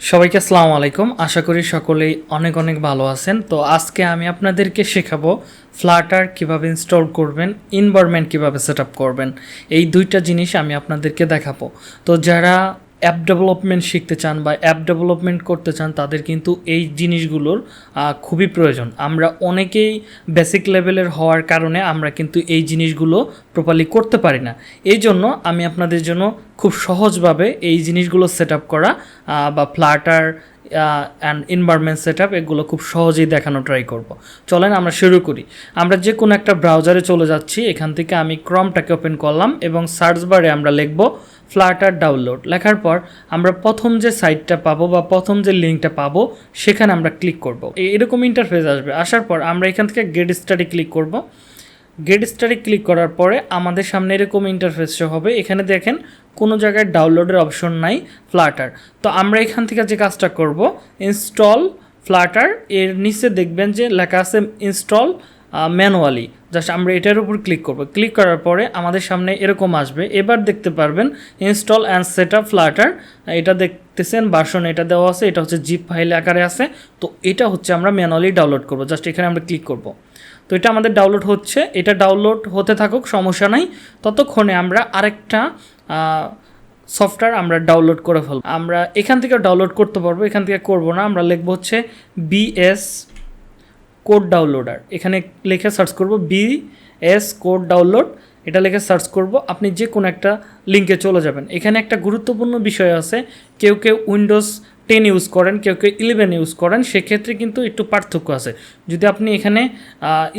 সবাইকে আসসালামু আলাইকুম। আশা করি সকলেই অনেক অনেক ভালো আছেন। তো আজকে আমি আপনাদেরকে শেখাবো ফ্লাটার কীভাবে ইনস্টল করবেন ইনভারমেন্ট কীভাবে সেট করবেন। এই দুইটা জিনিস আমি আপনাদেরকে দেখাবো। তো যারা অ্যাপ ডেভেলপমেন্ট শিখতে চান বা অ্যাপ ডেভেলপমেন্ট করতে চান, তাদের কিন্তু এই জিনিসগুলোর খুবই প্রয়োজন। আমরা অনেকেই বেসিক লেভেলের হওয়ার কারণে আমরা কিন্তু এই জিনিসগুলো প্রপারলি করতে পারি না। এই জন্য আমি আপনাদের জন্য খুব সহজভাবে এই জিনিসগুলো সেট আপ করা বা Flutter and environment set up এগুলো খুব সহজেই দেখানো ট্রাই করব। চলেন আমরা শুরু করি। আমরা যে কোনো একটা ব্রাউজারে চলে যাচ্ছি, এখান থেকে আমি ক্রমটাকে ওপেন করলাম এবং সার্চ বারে আমরা লিখব ফ্লাটার ডাউনলোড লেখার পর আমরা প্রথম যে সাইটটা পাবো বা প্রথম যে লিঙ্কটা পাবো, সেখানে আমরা ক্লিক করব। এরকম ইন্টারফেস আসবে। আসার পর আমরা এখান থেকে গেট স্টাডি ক্লিক করব। গেট স্টারে ক্লিক করার পরে আমাদের সামনে এরকম ইন্টারফেস হবে। এখানে দেখেন কোনো জায়গায় ডাউনলোডের অপশন নাই ফ্লাটার তো আমরা এখান থেকে যে কাজটা করব ইনস্টল ফ্লাটার এর নিচে দেখবেন যে লেখা আছে ইনস্টল ম্যানুয়ালি জাস্ট আমরা এটার উপর ক্লিক করব। ক্লিক করার পরে আমাদের সামনে এরকম আসবে। এবার দেখতে পারবেন install and set up Flutter এটা দেখতেছেন বাসন এটা দেওয়া আছে, এটা হচ্ছে জিপ ফাইল আকারে আছে। তো এটা হচ্ছে আমরা ম্যানুয়ালি ডাউনলোড করব। জাস্ট এখানে আমরা ক্লিক করব। তো এটা আমাদের ডাউনলোড হচ্ছে। এটা ডাউনলোড হতে থাকুক, সমস্যা নাই। ততক্ষণে আমরা আরেকটা সফটওয়্যার আমরা ডাউনলোড করে ফেলব। আমরা এখান থেকে ডাউনলোড করতে পারব, এখান থেকে করব না। আমরা লিখব হচ্ছে বিএস কোড ডাউনলোডার এখানে লিখে সার্চ করব বি এস কোড ডাউনলোড এটা লিখে সার্চ করব। আপনি যে কোনো একটা লিঙ্কে চলে যাবেন। এখানে একটা গুরুত্বপূর্ণ বিষয় আছে। কেউ কেউ উইন্ডোজ টেন ইউজ করেন, কেউ কেউ ইলেভেন ইউজ করেন। সেক্ষেত্রে কিন্তু একটু পার্থক্য আছে। যদি আপনি এখানে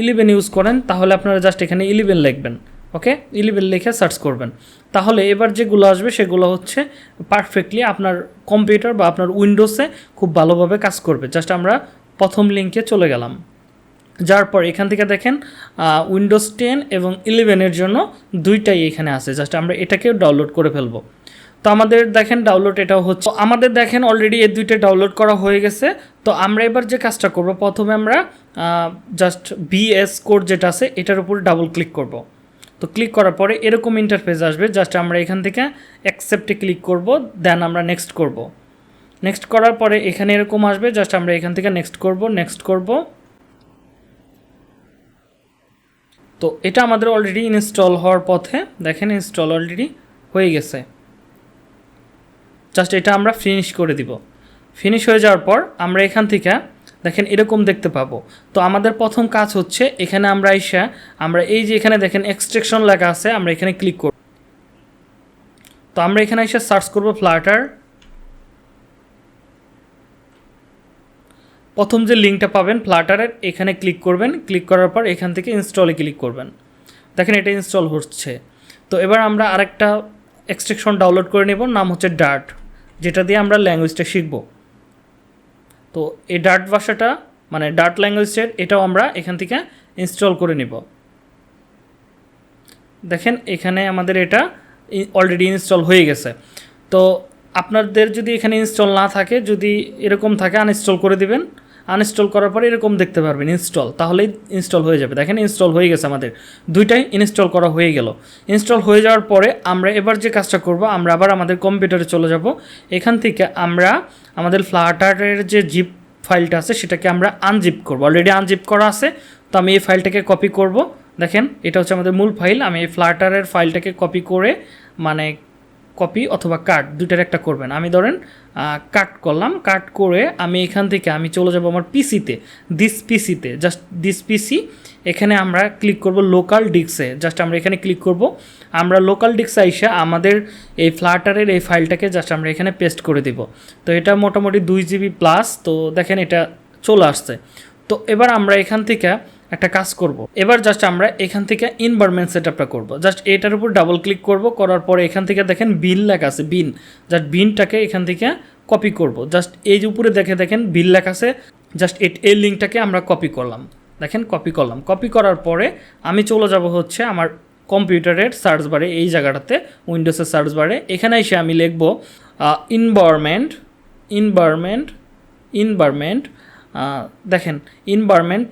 ইলেভেন ইউজ করেন, তাহলে আপনারা জাস্ট এখানে ইলেভেন লিখবেন। ওকে? ইলেভেন লিখে সার্চ করবেন। তাহলে এবার যেগুলো আসবে, সেগুলো হচ্ছে পারফেক্টলি আপনার কম্পিউটার বা আপনার উইন্ডোজে খুব ভালোভাবে কাজ করবে। জাস্ট আমরা প্রথম লিঙ্কে চলে গেলাম। যার পর এখান থেকে দেখেন উইন্ডোজ টেন এবং ইলেভেনের জন্য দুইটাই এখানে আছে। জাস্ট আমরা এটাকেও ডাউনলোড করে ফেলব। তো আমাদের দেখেন ডাউনলোড এটাও হচ্ছে। আমাদের দেখেন অলরেডি এই দুইটা ডাউনলোড করা হয়ে গেছে। তো আমরা এবার যে কাজটা করব, প্রথমে আমরা জাস্ট বিএস কোড যেটা আছে, এটার উপর ডাবল ক্লিক করব। তো ক্লিক করার পরে এরকম ইন্টারফেস আসবে। জাস্ট আমরা এখান থেকে অ্যাকসেপ্টে ক্লিক করব দেন আমরা নেক্সট করব। নেক্সট করার পরে এখানে এরকম আসবে। জাস্ট আমরা এখান থেকে নেক্সট করব নেক্সট করব। তো এটা আমাদের অলরেডি ইনস্টল হওয়ার পথে, দেখেন ইনস্টল অলরেডি হয়ে গেছে। জাস্ট এটা আমরা ফিনিশ করে দিব। ফিনিশ হয়ে যাওয়ার পর আমরা এখান থেকে, দেখেন এরকম দেখতে পাবো। তো আমাদের প্রথম কাজ হচ্ছে, এখানে আমরা এসে, আমরা এই যে এখানে দেখেন এক্সট্রেকশন লেখা আছে, আমরা এখানে ক্লিক করব। তো আমরা এখানে এসে সার্চ করব ফ্লাটার প্রথম যে লিঙ্কটা পাবেন ফ্লাটারের এখানে ক্লিক করবেন। ক্লিক করার পর এখান থেকে ইনস্টলে ক্লিক করবেন। দেখেন এটা ইনস্টল হচ্ছে। তো এবার আমরা আরেকটা এক্সট্রেকশন ডাউনলোড করে নেব, নাম হচ্ছে ডার্ট যেটা দিয়ে আমরা ল্যাঙ্গুয়েজটা শিখব। তো এই ডার্ট ভাষাটা মানে ডার্ট ল্যাঙ্গুয়েজের এটাও আমরা এখান থেকে ইনস্টল করে নেব। দেখেন এখানে আমাদের এটা অলরেডি ইনস্টল হয়ে গেছে। তো আপনাদের যদি এখানে ইনস্টল না থাকে, যদি এরকম থাকে আনইনস্টল করে দিবেন। আনইনস্টল করার পরে এরকম দেখতে পারবেন ইনস্টল তাহলেই ইনস্টল হয়ে যাবে। দেখেন ইনস্টল হয়ে গেছে আমাদের। দুইটাই ইনস্টল করা হয়ে গেল। ইনস্টল হয়ে যাওয়ার পরে আমরা এবার যে কাজটা করব, আমরা আবার আমাদের কম্পিউটারে চলে যাব। এখান থেকে আমরা আমাদের ফ্লাটারের যে জিপ ফাইলটা আছে, সেটাকে আমরা আনজিপ করব। অলরেডি আনজিপ করা আছে, তো আমি এই ফাইলটাকে কপি করব। দেখেন, এটা হচ্ছে আমাদের মূল ফাইল। আমি এই ফ্লাটারের ফাইলটাকে কপি করে মানে কপি অথবা কাট দুইটার একটা করবেন। আমি ধরেন কাট করলাম কাট করে আমি এখান থেকে আমি চলে যাব আমার পিসিতে দিস পিসিতে জাস্ট দিস পিসি এখানে আমরা ক্লিক করব লোকাল ডিস্কে জাস্ট আমরা এখানে ক্লিক করব। আমরা লোকাল ডিস্কে আইসা আমাদের এই ফ্লাটারের এই ফাইলটাকে জাস্ট আমরা এখানে পেস্ট করে দিব। তো এটা মোটামুটি দুই জিবি প্লাস তো দেখেন এটা চলে আসছে। তো এবার আমরা এখান থেকে একটা কাজ করব। এবার জাস্ট আমরা এখান থেকে ইনভারমেন্ট সেট আপটা করব। জাস্ট এটার উপর ডাবল ক্লিক করব। করার পরে এখান থেকে দেখেন বিন লেখা আছে বিন জাস্ট বিনটাকে এখান থেকে কপি করব। জাস্ট এই যে উপরে দেখে দেখেন বিল লেখা আছে জাস্ট এই লিঙ্কটাকে আমরা কপি করলাম। দেখেন কপি করলাম। কপি করার পরে আমি চলে যাব হচ্ছে আমার কম্পিউটারের সার্চ বারে এই জায়গাটাতে উইন্ডোজের সার্চ বারে এখানে এসে আমি লিখব ইনভারমেন্ট ইনভারমেন্ট ইনভারমেন্ট দেখেন ইনভারমেন্ট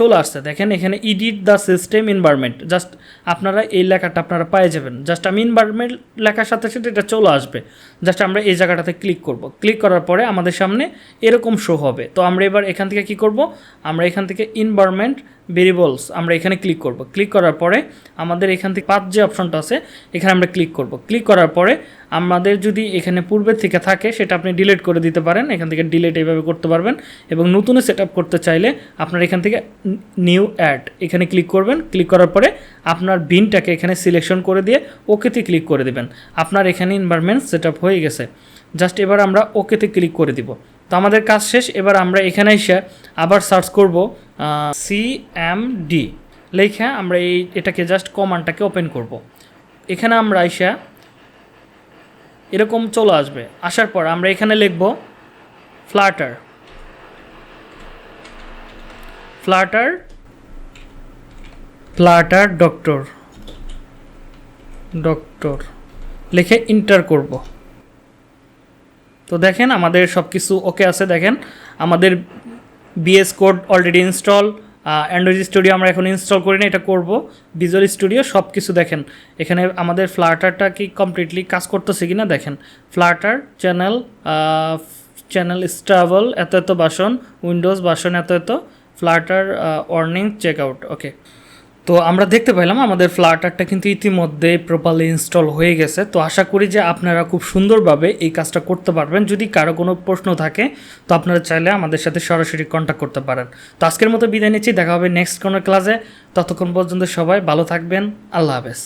চলে আসছে। দেখেন এখানে edit the system environment just আপনারা এই লেখাটা আপনারা পায়ে যাবেন। জাস্ট আমি এনভায়রনমেন্ট লেখার সাথে সাথে এটা চলে আসবে। জাস্ট আমরা এই জায়গাটাতে ক্লিক করব। ক্লিক করার পরে আমাদের সামনে এরকম শো হবে। তো আমরা এবার এখান থেকে কি করব? আমরা এখান থেকে এনভায়রনমেন্ট ভেরিয়েবলস আমরা এখানে ক্লিক করব। ক্লিক করার পরে আমাদের এখান থেকে পাঁচ যে অপশনটা আছে, এখানে আমরা ক্লিক করব। ক্লিক করার পরে আমাদের যদি এখানে পূর্বের থেকে থাকে, সেটা আপনি ডিলিট করে দিতে পারেন। এখান থেকে ডিলিট এইভাবে করতে পারবেন এবং নতুন সেট করতে চাইলে আপনার এখান থেকে নিউ অ্যাড এখানে ক্লিক করবেন। ক্লিক করার পরে আপনার বিনটাকে এখানে সিলেকশন করে দিয়ে ওকেতে ক্লিক করে দেবেন। আপনার এখানে এনভায়রনমেন্ট সেট হয়ে গেছে। জাস্ট এবার আমরা ওকেতে ক্লিক করে দিব। তো আমাদের কাজ শেষ, এবার আমরা এখানে এসে আবার সার্চ করব সি এম ডি লেখা আমরা এই, এটাকে জাস্ট কমান্ডটাকে ওপেন করব। এখানে আমরা এসে এরকম চলে আসবে। আসার পর আমরা এখানে লিখব Flutter Flutter Flutter doctor doctor লিখে ইন্টার করব। তো দেখেন আমাদের সব কিছু ওকে আছে, দেখেন। আমাদের VS code already install Android studio আমরা এখন ইনস্টল করি না এটা করব। ভিজুয়াল স্টুডিও সব কিছু দেখেন। এখানে আমাদের ফ্লাটারটা কি কমপ্লিটলি কাজ করতেছে কি না দেখেন ফ্লাটার চ্যানেল চ্যানেল স্ট্রাভেল এত এত বাসন উইন্ডোজ বাসন এত এত। Flutter warning check out okay তো আমরা দেখতে পেলাম আমাদের ফ্লাটারটা কিন্তু ইতিমধ্যে প্রপারলি ইনস্টল হয়ে গেছে। তো আশা করি যে আপনারা খুব সুন্দরভাবে এই কাজটা করতে পারবেন। যদি কারও কোনো প্রশ্ন থাকে, তো আপনারা চাইলে আমাদের সাথে সরাসরি কন্ট্যাক্ট করতে পারেন। তো আজকের মতো বিদায় নিচ্ছি, দেখা হবে নেক্সট কোনো ক্লাসে ততক্ষণ পর্যন্ত সবাই ভালো থাকবেন। আল্লাহ হাফেজ।